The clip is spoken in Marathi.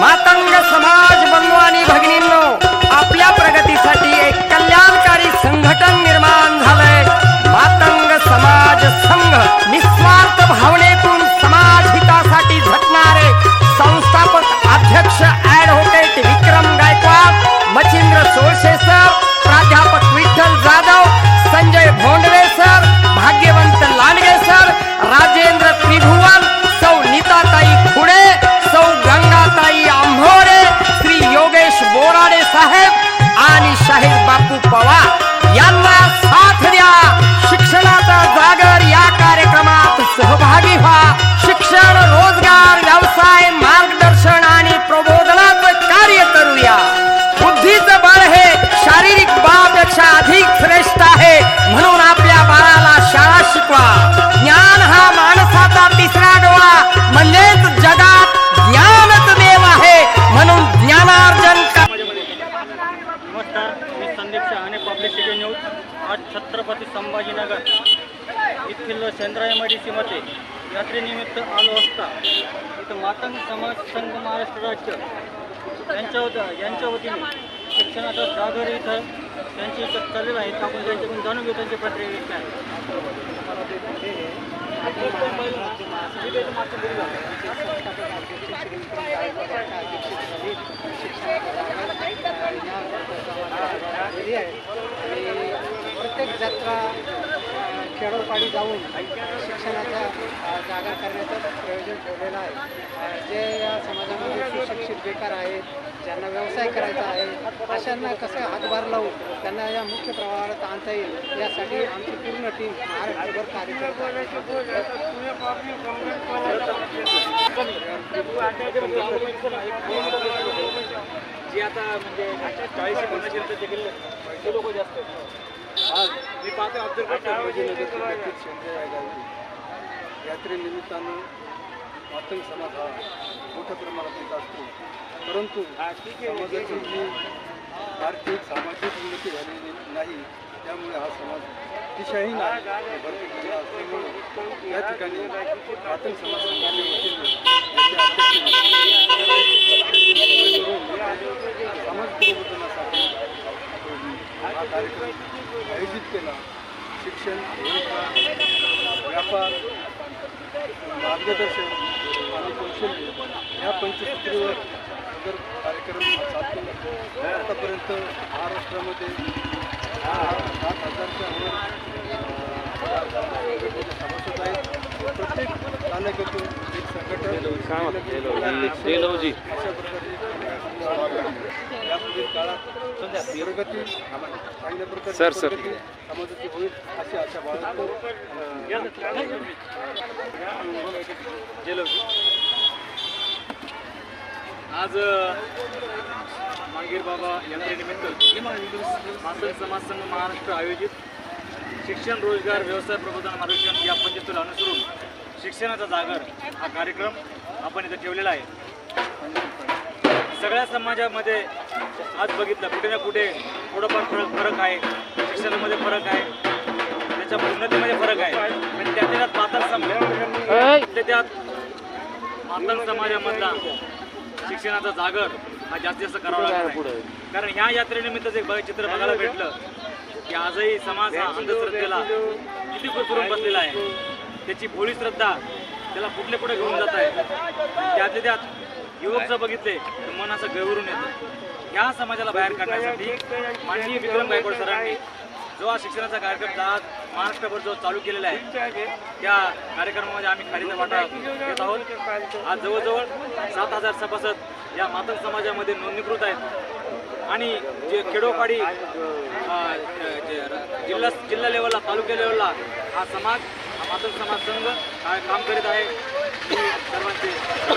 मातंग समाज बंधू आणि भगिनींनो आपल्या प्रगतीसाठी एक कल्याणकारी संघटन निर्माण झालंय. मातंग समाज संघ निस्वार्थ भावनेतून समाज हितासाठी झटणारे संस्थापक अध्यक्ष ऍडव्होकेट विक्रम गायकवाड मच्छिंद्र सोळशे छत्रपती संभाजीनगर येथील सेंद्राय एम यात्रेनिमित्त आलो असता इथं मातंग समाज संघ महाराष्ट्र राज्य यांच्या यांच्या वतीने शिक्षणाचा सागर इथं त्यांची इथं चाललेलं आहे. आपण त्यांच्याकडून जाणून घेऊ त्यांची प्रतिक्रिया आहे. जत्रा खेडोपाडी जाऊन शिक्षणाचा अ, जागर करण्याचं प्रयोजन ठेवलेलं आहे जे या समाजामध्ये सुशिक्षित बेकार आहेत ज्यांना व्यवसाय करायचा आहे अशांना कसं हातभार लावून त्यांना या मुख्य प्रवाहात आणता येईल यासाठी आमची पूर्ण टीम महाराष्ट्रभर कार्य करत आहे जे आता म्हणजे चाळीस पन्नास ते लोक जास्त आहेत. मी पाहतो यात्रेनिमित्तानं मातंग समाज हा मोठ्या प्रमाणात येत असतो. परंतु समाजाची जी आर्थिक सामाजिक उन्नती झालेली नाही त्यामुळे हा समाज दिशाहीन आहे भरपूर असल्यामुळे या ठिकाणी समाज वतीने याचे अध्यक्ष समाज प्रबोधनासाठी हा कार्यक्रम आयोजित केला. शिक्षण व्यापार मार्गदर्शन आणि कौशल्य या पंचसूत्रीवर जर कार्यक्रम चालतो आतापर्यंत महाराष्ट्रामध्ये सात हजारच्या वर सभासद आहेत. प्रत्येक तालुक्यातून एक संघटन यापुढील काळात प्रगती चांगल्या प्रकारे प्रगती समाजाची होईल अशी आशा बाळगतो आज मांगीर बाबा यात्रेनिमित्त मासिक समाज संघ महाराष्ट्र आयोजित शिक्षण रोजगार व्यवसाय प्रबोधन मार्गदर्शन या पंचसूला अनुसरून शिक्षणाचा जागर हा कार्यक्रम आपण इथं ठेवलेला आहे. सगळ्या समाजामध्ये आज बघितलं कुठे ना कुठे थोडंफार फरक फरक आहे. शिक्षणामध्ये फरक आहे. त्याच्या उन्नतीमध्ये फरक आहे. पण त्यातल्या त्यात मातंग समाज त्यातल्या त्यात मातंग समाजामधला शिक्षणाचा जागर हा जास्तीत जास्त करावा लागतो कारण ह्या यात्रेनिमित्त जे चित्र बघायला भेटलं की आजही समाज हा अंधश्रद्धेला किती करून बसलेला आहे. त्याची भोळी श्रद्धा त्याला कुठले पुढे घेऊन जात आहे. त्यातले त्यात युवक जर बघितले तर मन असं गळवरून येतं. ह्या समाजाला बाहेर काढण्यासाठी माननीय विक्रम गायकवाड सरांनी जो हा शिक्षणाचा कार्यक्रम आज महाराष्ट्रभर जो चालू केलेला आहे त्या कार्यक्रमामध्ये आम्ही खारीचा वाटा घेत आहोत. आज जवळजवळ सात हजार सभासद या मातंग समाजामध्ये नोंदणीकृत आहेत. आणि जे खेडोपाडी जिल्हा जिल्हा लेवलला तालुका लेवलला हा समाज हा मातंग समाज संघ हा काम करीत आहे. सर्वांचे.